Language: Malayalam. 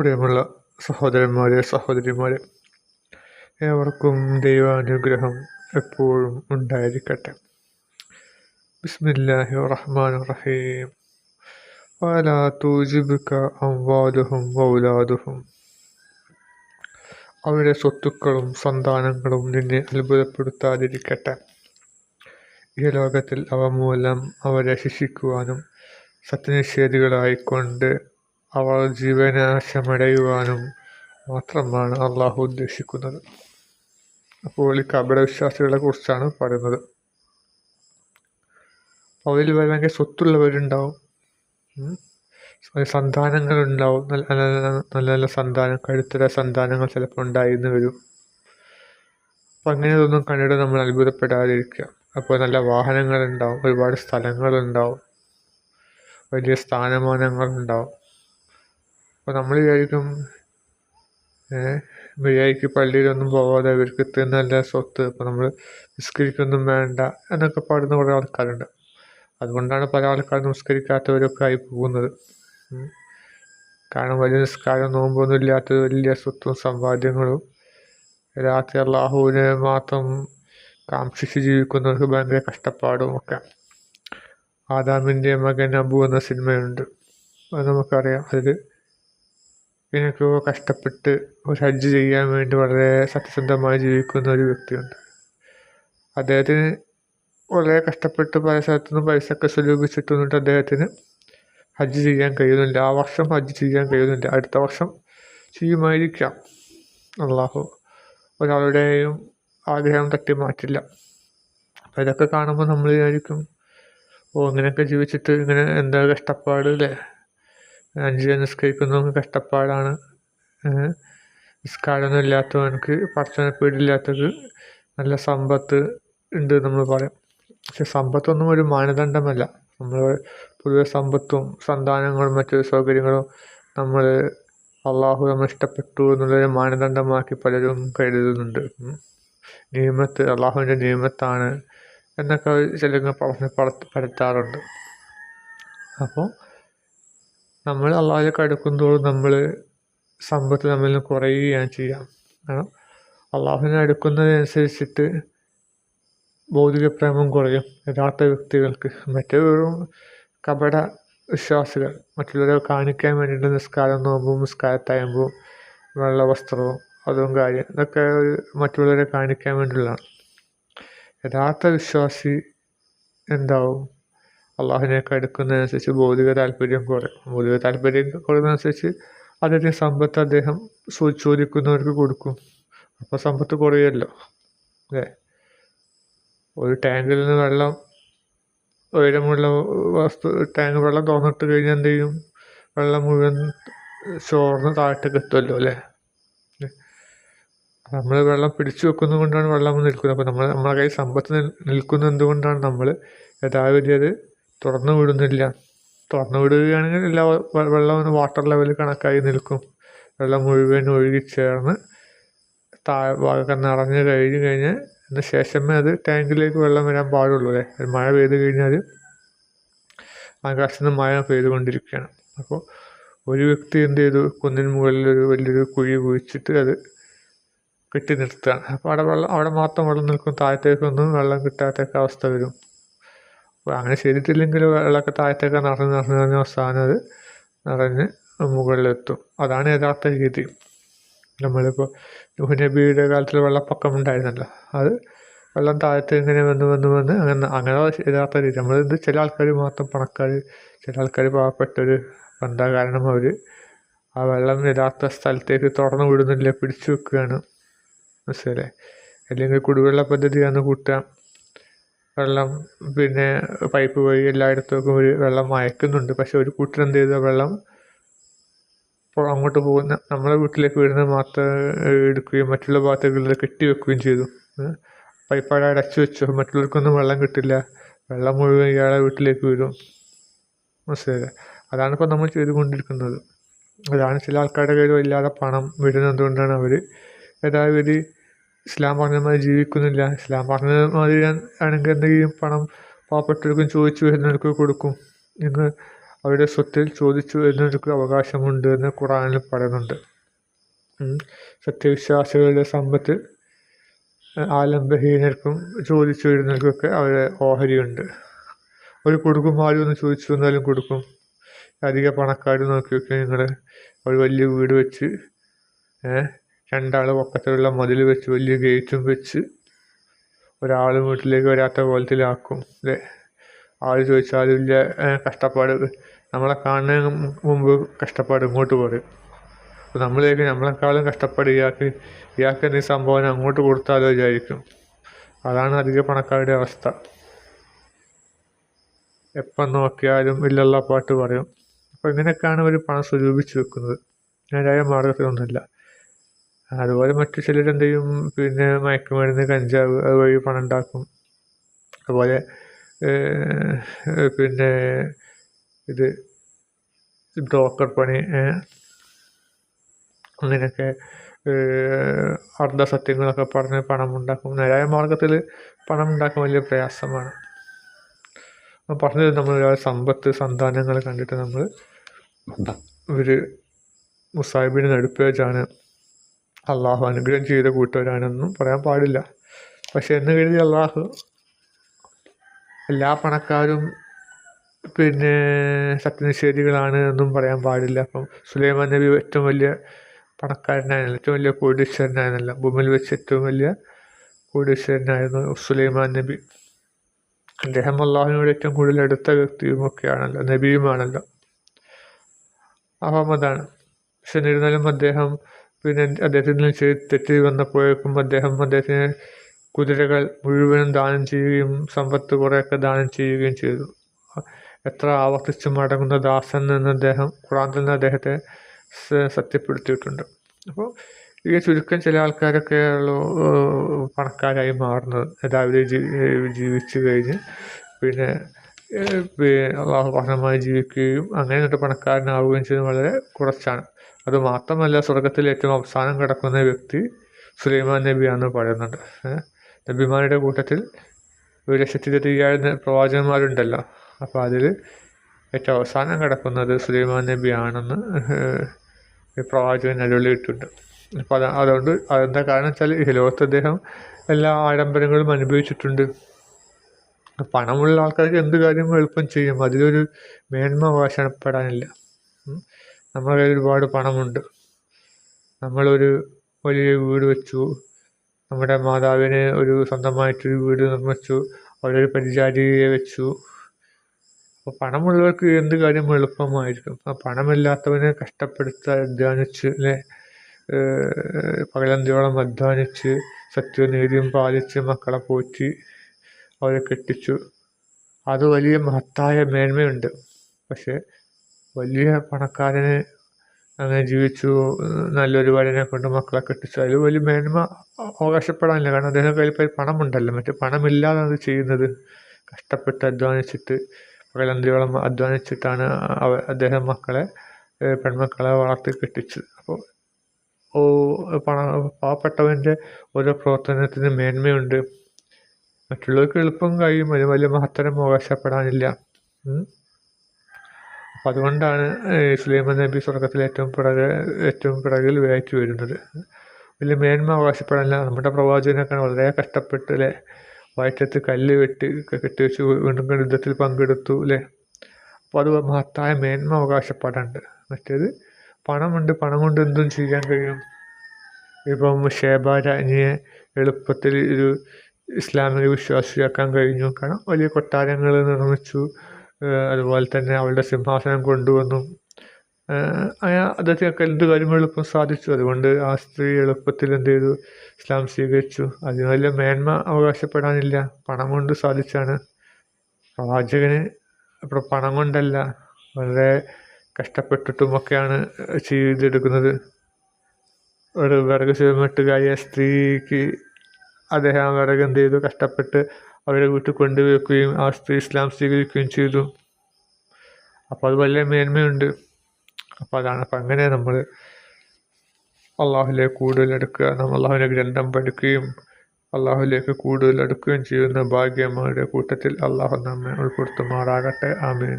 പ്രിയമുള്ള സഹോദരന്മാരെ സഹോദരിമാരെ ഏവർക്കും ദൈവാനുഗ്രഹം എപ്പോഴും ഉണ്ടായിരിക്കട്ടെ. ബിസ്മില്ലാഹി റഹ്മാൻ റഹീം. വല തൂജിബിക്ക അംവാദുഹും വൗലാദുഹും. അവരുടെ സ്വത്തുക്കളും സന്താനങ്ങളും നിന്നെ അത്ഭുതപ്പെടുത്താതിരിക്കട്ടെ. ഈ ലോകത്തിൽ അവ മൂലം അവരെ ശിക്ഷിക്കുവാനും സത്യനിഷേധികളായിക്കൊണ്ട് അവർ ജീവനാശമടയുവാനും മാത്രമാണ് അള്ളാഹു ഉദ്ദേശിക്കുന്നത്. അപ്പോൾ ഈ കപട വിശ്വാസികളെ കുറിച്ചാണ് പറയുന്നത്. അവരിൽ ഭയങ്കര സ്വത്തുള്ളവരുണ്ടാവും. സന്താനങ്ങളുണ്ടാവും. നല്ല നല്ല നല്ല സന്താനം കഴുത്തര സന്താനങ്ങൾ ചിലപ്പോൾ ഉണ്ടായിരുന്നു വരും. അപ്പം അങ്ങനെ ഇതൊന്നും കണ്ടിട്ട് നമ്മൾ അത്ഭുതപ്പെടാതിരിക്കുക. അപ്പോൾ നല്ല വാഹനങ്ങളുണ്ടാവും ഒരുപാട് സ്ഥലങ്ങളുണ്ടാവും. വലിയ സ്ഥാനമാനങ്ങളുണ്ടാവും. അപ്പോൾ നമ്മൾ വിചാരിക്കും വിചാരിക്കും പള്ളിയിലൊന്നും പോവാതെ ഇവർക്ക് ഇത്രയും നല്ല സ്വത്ത് അപ്പോൾ നമ്മൾ നിസ്കരിക്കൊന്നും വേണ്ട എന്നൊക്കെ പാടുന്ന കുറേ ആൾക്കാരുണ്ട്. അതുകൊണ്ടാണ് പല ആൾക്കാർ നിസ്കരിക്കാത്തവരൊക്കെ ആയി പോകുന്നത്. കാരണം വലിയ നിസ്കാരം നോമ്പൊന്നും ഇല്ലാത്തത് വലിയ സ്വത്തും സമ്പാദ്യങ്ങളും. രാത്രി അള്ളാഹുവിനെ മാത്രം കാക്ഷിച്ച് ജീവിക്കുന്നവർക്ക് ഭയങ്കര കഷ്ടപ്പാടും ഒക്കെ. ആദാമിന്റെ മകൻ അബു എന്ന സിനിമയുണ്ട്. അത് നമുക്കറിയാം. അതിൽ ഇതിനൊക്കെ കഷ്ടപ്പെട്ട് ഒരു ഹജ്ജ് ചെയ്യാൻ വേണ്ടി വളരെ സത്യസന്ധമായി ജീവിക്കുന്ന ഒരു വ്യക്തിയുണ്ട്. അദ്ദേഹത്തിന് വളരെ കഷ്ടപ്പെട്ട് പല സ്ഥലത്തുനിന്നും പൈസ ഒക്കെ സ്വരൂപിച്ചിട്ടുന്നിട്ട് അദ്ദേഹത്തിന് ഹജ്ജ് ചെയ്യാൻ കഴിയുന്നില്ല. ആ വർഷം ഹജ്ജ് ചെയ്യാൻ കഴിയുന്നില്ല. അടുത്ത വർഷം ചെയ്യുമായിരിക്കാം. അള്ളാഹു ഒരാളുടെയും ആഗ്രഹം തട്ടി മാറ്റില്ല അപ്പോൾ ഇതൊക്കെ കാണുമ്പോൾ നമ്മൾ വിചാരിക്കും ഓ ഇങ്ങനെയൊക്കെ ജീവിച്ചിട്ട് ഇങ്ങനെ എന്താ കഷ്ടപ്പാട് അല്ലേ? അഞ്ച് നിസ്കരിക്കുന്നവർക്ക് കഷ്ടപ്പാടാണ്. നിസ്കാരമൊന്നും ഇല്ലാത്തവനക്ക് പടച്ചവനെ പേടില്ലാത്തത് നല്ല സമ്പത്ത് ഉണ്ട് നമ്മൾ പറയും. പക്ഷെ സമ്പത്തൊന്നും ഒരു മാനദണ്ഡമല്ല. നമ്മൾ പൊതുവെ സമ്പത്തും സന്താനങ്ങളും മറ്റു സൗകര്യങ്ങളും നമ്മൾ അള്ളാഹു നമ്മൾ ഇഷ്ടപ്പെട്ടു എന്നുള്ളൊരു മാനദണ്ഡമാക്കി പലരും കരുതുന്നുണ്ട്. നിയമത്ത് അള്ളാഹുവിന്റെ നിയമത്താണ് എന്നൊക്കെ ചിലങ്ങൾ പറഞ്ഞ് പരത്താറുണ്ട് അപ്പോൾ നമ്മൾ അള്ളാഹിലേക്ക് അടുക്കുന്തോറും നമ്മൾ സമ്പത്ത് നമ്മിൽ നിന്ന് കുറയുകയാണ് ചെയ്യാം. കാരണം അള്ളാഹുവിനെ അടുക്കുന്നതിനനുസരിച്ചിട്ട് ഭൗതിക പ്രേമം കുറയും യഥാർത്ഥ വ്യക്തികൾക്ക്. മറ്റേ വെറും കപട വിശ്വാസികൾ മറ്റുള്ളവരെ കാണിക്കാൻ വേണ്ടിയിട്ട് നിസ്കാരം നോമ്പും നിസ്കാരത്തയമ്പും വെള്ള വസ്ത്രവും അതും കാര്യം ഇതൊക്കെ ഒരു മറ്റുള്ളവരെ കാണിക്കാൻ വേണ്ടിയുള്ളതാണ്. യഥാർത്ഥ വിശ്വാസി എന്താവും? അള്ളാഹുവിനേക്ക് അടുക്കുന്നതനുസരിച്ച് ഭൗതിക താല്പര്യം കുറയും. ഭൗതിക താല്പര്യം കുറയുന്നതനുസരിച്ച് അതിന്റെ സമ്പത്ത് അദ്ദേഹം ചോദിക്കുന്നവർക്ക് കൊടുക്കും. അപ്പോൾ സമ്പത്ത് കുറയുമല്ലോ അല്ലേ? ഒരു ടാങ്കിൽ നിന്ന് വെള്ളം ഉയരമുള്ള വസ്തു ടാങ്ക് വെള്ളം തുറന്നിട്ട് കഴിഞ്ഞാൽ എന്ത് ചെയ്യും? വെള്ളം മുഴുവൻ ചോർന്ന് താഴത്തേക്ക് എത്തുമല്ലോ അല്ലേ? നമ്മൾ വെള്ളം പിടിച്ചു വെക്കുന്നത് കൊണ്ടാണ് വെള്ളം നിൽക്കുന്നത്. അപ്പോൾ നമ്മൾ നമ്മളെ കയ്യിൽ സമ്പത്ത് നിൽക്കുന്നത് എന്തുകൊണ്ടാണ്? നമ്മൾ യഥാവിധി അത് തുറന്നു വിടുന്നില്ല. തുറന്നു വിടുകയാണെങ്കിൽ എല്ലാ വെള്ളം വാട്ടർ ലെവൽ കണക്കായി നിൽക്കും. വെള്ളം മുഴുവൻ ഒഴുകി ചേർന്ന് താഴെ ഭാഗമൊക്കെ നിറഞ്ഞു കഴിഞ്ഞ് കഴിഞ്ഞാൽ അതിന് ശേഷമേ അത് ടാങ്കിലേക്ക് വെള്ളം വരാൻ പാടുള്ളൂ അല്ലേ? മഴ പെയ്ത് കഴിഞ്ഞാൽ ആകാശത്ത് മഴ പെയ്തുകൊണ്ടിരിക്കുകയാണ്. അപ്പോൾ ഒരു വ്യക്തി എന്ത് ചെയ്തു? കുന്നിന് മുകളിൽ ഒരു വലിയൊരു കുഴി കുഴിച്ചിട്ട് അത് കെട്ടി നിർത്തുകയാണ്. അപ്പോൾ അവിടെ വെള്ളം അവിടെ മാത്രം വെള്ളം നിൽക്കും. താഴത്തേക്കൊന്നും വെള്ളം കിട്ടാത്തൊക്കെ അവസ്ഥ വരും. അങ്ങനെ ചെയ്തിട്ടില്ലെങ്കിൽ വെള്ളമൊക്കെ താഴത്തേക്ക് നിറഞ്ഞ് നിറഞ്ഞ് നിറഞ്ഞ അവസാനം അത് നിറഞ്ഞ് മുകളിലെത്തും. അതാണ് യഥാർത്ഥ രീതി. നമ്മളിപ്പോൾ നബിയുടെ കാലത്തിൽ വെള്ളപ്പൊക്കം ഉണ്ടായിരുന്നല്ലോ. അത് വെള്ളം താഴത്ത് ഇങ്ങനെ വന്ന് വന്ന് വന്ന് അങ്ങനെ അങ്ങനെ യഥാർത്ഥ രീതി. നമ്മളിത് ചില ആൾക്കാർ മാത്രം പണക്കാർ ചില ആൾക്കാർ പാവപ്പെട്ടവർ എന്താ കാരണം അവർ ആ വെള്ളം യഥാർത്ഥ സ്ഥലത്തേക്ക് തുറന്നു വിടുന്നില്ല പിടിച്ചു വെക്കുകയാണ്. മനസ്സിലെ അല്ലെങ്കിൽ കുടിവെള്ള പദ്ധതിയാണ് കൂട്ടുക വെള്ളം പിന്നെ പൈപ്പ് വഴി എല്ലായിടത്തേക്കും ഒരു വെള്ളം അയക്കുന്നുണ്ട് പക്ഷെ ഒരു കൂട്ടർ എന്ത് ചെയ്ത? വെള്ളം അങ്ങോട്ട് പോകുന്ന നമ്മളെ വീട്ടിലേക്ക് വരുന്ന മാത്രം എടുക്കുകയും മറ്റുള്ള ഭാഗത്തേക്കുള്ളത് കെട്ടി വെക്കുകയും ചെയ്തു. പൈപ്പാടെ അടച്ചു വെച്ചു. മറ്റുള്ളവർക്കൊന്നും വെള്ളം കിട്ടില്ല. വെള്ളം മുഴുവൻ ഇയാളെ വീട്ടിലേക്ക് വരും. മനസ്സിലായില്ലേ? അതാണ് ഇപ്പോൾ നമ്മൾ ചെയ്തുകൊണ്ടിരിക്കുന്നത്. അതാണ് ചില ആൾക്കാരുടെ കയ്യിൽ ഇല്ലാതെ പണം വരുന്നത് കൊണ്ടാണ് അവർ യഥാവിധി ഇസ്ലാം പറഞ്ഞ മാതിരി ജീവിക്കുന്നില്ല. ഇസ്ലാം പറഞ്ഞ മാതിരി ആണെങ്കിൽ എന്തെങ്കിലും പണം പാവപ്പെട്ടവർക്കും ചോദിച്ചു വരുന്നവർക്ക് കൊടുക്കും. എന്ന് അവരുടെ സ്വത്തിൽ ചോദിച്ചു വരുന്നവർക്ക് അവകാശമുണ്ട് എന്ന് ഖുറാനിൽ പറയുന്നുണ്ട്. സത്യവിശ്വാസികളുടെ സമ്പത്ത് ആലംബഹീനർക്കും ചോദിച്ചു വരുന്നവർക്കൊക്കെ അവരുടെ ഓഹരിയുണ്ട്. ഒരു കൊടുക്കും ആരും ഒന്ന് ചോദിച്ചു വന്നാലും കൊടുക്കും. അധിക പണക്കാർ നോക്കി നിങ്ങൾ ഒരു വലിയ വീട് വെച്ച് രണ്ടാൾ പൊക്കത്തിലുള്ള മതിൽ വെച്ച് വലിയ ഗേറ്റും വെച്ച് ഒരാൾ വീട്ടിലേക്ക് വരാത്ത കോലത്തിലാക്കും. അല്ലേ ആൾ ചോദിച്ചാൽ വലിയ കഷ്ടപ്പാട്. നമ്മളെ കാണുന്നതിന് മുമ്പ് കഷ്ടപ്പാട് ഇങ്ങോട്ട് പറയും. അപ്പോൾ നമ്മളേക്ക് നമ്മളെക്കാളും കഷ്ടപ്പാട് ഇയാൾക്ക് ഇയാൾക്ക് എന്തെങ്കിലും സംഭവം അങ്ങോട്ട് കൊടുത്താലോ വിചാരിക്കും. അതാണ് അധിക പണക്കാരുടെ അവസ്ഥ. എപ്പം നോക്കിയാലും ഇല്ലല്ല പാട്ട് പറയും. അപ്പോൾ ഇങ്ങനെയൊക്കെയാണ് ഒരു പണം സ്വരൂപിച്ച് വെക്കുന്നത്. നേരായ മാർഗത്തിലൊന്നുമില്ല. അതുപോലെ മറ്റു ചിലരെന്ത് ചെയ്യും? പിന്നെ മയക്കുമരുന്ന് കഞ്ചാവ് അതുവഴി പണം ഉണ്ടാക്കും. അതുപോലെ പിന്നെ ഇത് ബ്രോക്കർ പണി അങ്ങനെയൊക്കെ അർദ്ധസത്യങ്ങളൊക്കെ പറഞ്ഞ് പണം ഉണ്ടാക്കും. നേരായ മാർഗത്തിൽ പണം ഉണ്ടാക്കാൻ വലിയ പ്രയാസമാണ്. പറഞ്ഞത് നമ്മൾ സമ്പത്ത് സന്താനങ്ങൾ കണ്ടിട്ട് നമ്മൾ ഒരു മുസാഹിബിന് നടുപ്പേജാണ് അള്ളാഹു അനുഗ്രഹം ചെയ്ത കൂട്ടവരാണെന്നും പറയാൻ പാടില്ല. പക്ഷെ എന്ന് കരുതി അള്ളാഹു എല്ലാ പണക്കാരും പിന്നെ സത്യനിഷേധികളാണ് എന്നും പറയാൻ പാടില്ല. അപ്പം സുലൈമാൻ നബി ഏറ്റവും വലിയ പണക്കാരനായിരുന്നു ഏറ്റവും വലിയ കോടീശ്വരനായിരുന്നില്ല. ഭൂമിയിൽ വെച്ച് ഏറ്റവും വലിയ കോടീശ്വരനായിരുന്നു സുലൈമാൻ നബി. അദ്ദേഹം അള്ളാഹുവിനോട് ഏറ്റവും കൂടുതൽ അടുത്ത വ്യക്തിയും ഒക്കെയാണല്ലോ നബിയുമാണല്ലോ. അപ്പം അതാണ്. പക്ഷെ എന്നിരുന്നാലും അദ്ദേഹം പിന്നെ അദ്ദേഹത്തിന് തെറ്റ് വന്നപ്പോഴേക്കും അദ്ദേഹം അദ്ദേഹത്തിന് കുതിരകൾ മുഴുവനും ദാനം ചെയ്യുകയും സമ്പത്ത് കുറേയൊക്കെ ദാനം ചെയ്യുകയും ചെയ്തു. എത്ര ആവർത്തിച്ച് മടങ്ങുന്ന ദാസൻ എന്ന് അദ്ദേഹം ഖുറാൻ അദ്ദേഹത്തെ സത്യപ്പെടുത്തിയിട്ടുണ്ട്. അപ്പോൾ ഈ ചുരുക്കം ചില ആൾക്കാരൊക്കെ ഉള്ളൂ പണക്കാരായി മാറുന്നത് അതായത് ജീവിച്ചു കഴിഞ്ഞ് പിന്നെ അള്ളാഹു പഠനമായി ജീവിക്കുകയും അങ്ങനെ എന്നിട്ട് പണക്കാരനാവുകയും ചെയ്യുന്നത് വളരെ കുറച്ചാണ്. അത് മാത്രമല്ല സ്വർഗത്തിൽ ഏറ്റവും അവസാനം കിടക്കുന്ന വ്യക്തി സുലൈമാൻ നബിയാണെന്ന് പറയുന്നുണ്ട്. നബിമാരുടെ കൂട്ടത്തിൽ ഒരു ലക്ഷത്തി അയ്യായിരം പ്രവാചകന്മാരുണ്ടല്ലോ. അപ്പോൾ അതിൽ ഏറ്റവും അവസാനം കിടക്കുന്നത് സുലൈമാൻ നബിയാണെന്ന് പ്രവാചകൻ അരുളിയിട്ടുണ്ട്. അപ്പോൾ അത് അതുകൊണ്ട് അതെന്താ കാരണം വെച്ചാൽ ഈ ലോകത്ത് അദ്ദേഹം എല്ലാ ആഡംബരങ്ങളും അനുഭവിച്ചിട്ടുണ്ട്. പണമുള്ള ആൾക്കാർക്ക് എന്ത് കാര്യം എളുപ്പം ചെയ്യും. അതിലൊരു മേന്മ അവകാശപ്പെടാനില്ല. നമ്മുടെ കയ്യിൽ ഒരുപാട് പണമുണ്ട്. നമ്മളൊരു വലിയ വീട് വെച്ചു. നമ്മുടെ മാതാവിന് ഒരു സ്വന്തമായിട്ടൊരു വീട് നിർമ്മിച്ചു. അവരൊരു പരിചാരികയെ വെച്ചു. അപ്പോൾ പണമുള്ളവർക്ക് എന്ത് കാര്യം എളുപ്പമായിരിക്കും? ആ പണമില്ലാത്തവനെ കഷ്ടപ്പെടുത്ത അധ്വാനിച്ച് അല്ലേ പകലന്തിയോളം അധ്വാനിച്ച് സത്യനീതിയും പാലിച്ച് മക്കളെ പോറ്റി അവരെ കെട്ടിച്ചു. അത് വലിയ മഹത്തായ മേന്മയുണ്ട്. പക്ഷേ വലിയ പണക്കാരന് അങ്ങനെ ജീവിച്ചു നല്ലൊരു വരനെ കൊണ്ട് മക്കളെ കെട്ടിച്ചു. അതിൽ വലിയ മേന്മ അവകാശപ്പെടാനില്ല. കാരണം അദ്ദേഹം കയ്യിൽ പണമുണ്ടല്ലോ. മറ്റേ പണമില്ലാതെ അത് ചെയ്യുന്നത് കഷ്ടപ്പെട്ട് അധ്വാനിച്ചിട്ട് പകലന്തിയോളം അധ്വാനിച്ചിട്ടാണ് അവ അദ്ദേഹം മക്കളെ പെൺമക്കളെ വളർത്തി കെട്ടിച്ചത്. അപ്പോൾ ഓ പണ പാവപ്പെട്ടവന്റെ ഓരോ പ്രവർത്തനത്തിന് മേന്മയുണ്ട്. മറ്റുള്ളവർക്ക് എളുപ്പം കഴിയും. വലിയ മഹത്തരം അവകാശപ്പെടാനില്ല. അപ്പം അതുകൊണ്ടാണ് സുലൈമാൻ നബി സ്വർഗത്തിൽ ഏറ്റവും പിറകെ ഏറ്റവും പിറകിൽ വേച്ചു വരുന്നത്. വലിയ മേന്മ അവകാശപ്പെടാനില്ല നമ്മുടെ പ്രവാചകനൊക്കെ വളരെ കഷ്ടപ്പെട്ട് അല്ലേ? വയറ്റത്ത് കല്ല് വെട്ടി കെട്ടിവെച്ച് വീണ്ടും യുദ്ധത്തിൽ പങ്കെടുത്തു അല്ലേ? അപ്പോൾ അത് മഹത്തായ മേന്മ അവകാശപ്പെടാണ്ട് മറ്റേത് പണമുണ്ട് പണം കൊണ്ട് എന്തും ചെയ്യാൻ കഴിയും. ഇപ്പം ഷേബ രാജ്ഞിയെ എളുപ്പത്തിൽ ഒരു ഇസ്ലാമിക വിശ്വാസിയാക്കാൻ കഴിഞ്ഞു. കാരണം വലിയ കൊട്ടാരങ്ങൾ നിർമ്മിച്ചു. അതുപോലെ തന്നെ അവളുടെ സിംഹാസനം കൊണ്ടുവന്നു. അദ്ദേഹത്തിനൊക്കെ എന്ത് കാര്യം എളുപ്പം സാധിച്ചു? അതുകൊണ്ട് ആ സ്ത്രീ എളുപ്പത്തിൽ എന്ത് ചെയ്തു? ഇസ്ലാം സ്വീകരിച്ചു. അതിന് വലിയ മേന്മ അവകാശപ്പെടാനില്ല. പണം കൊണ്ട് സാധിച്ചാണ്. പ്രവാചകന് ഇപ്പോൾ പണം കൊണ്ടല്ല വളരെ കഷ്ടപ്പെട്ടിട്ടുമൊക്കെയാണ് ചെയ്തെടുക്കുന്നത്. ഒരു വിറക് ചുമട്ടുകാരിയ സ്ത്രീക്ക് അദ്ദേഹം വിറക് എന്ത് ചെയ്തു? കഷ്ടപ്പെട്ട് അവരെ വീട്ടിൽ കൊണ്ടുവയ്ക്കുകയും ആ സ്ത്രീ ഇസ്ലാം സ്വീകരിക്കുകയും ചെയ്തു. അപ്പോൾ അത് വലിയ മേന്മയുണ്ട്. അപ്പോൾ അതാണ് അപ്പം അങ്ങനെ നമ്മൾ അള്ളാഹുലേക്ക് കൂടുതൽ എടുക്കുക നമ്മൾ അള്ളാഹുവിന്റെ ഗ്രന്ഥം പഠിക്കുകയും അള്ളാഹുലേക്ക് കൂടുതൽ ചെയ്യുന്ന ഭാഗ്യമാരുടെ കൂട്ടത്തിൽ അള്ളാഹു നമ്മെ ഉൾപ്പെടുത്തുമാറാകട്ടെ. ആമീൻ.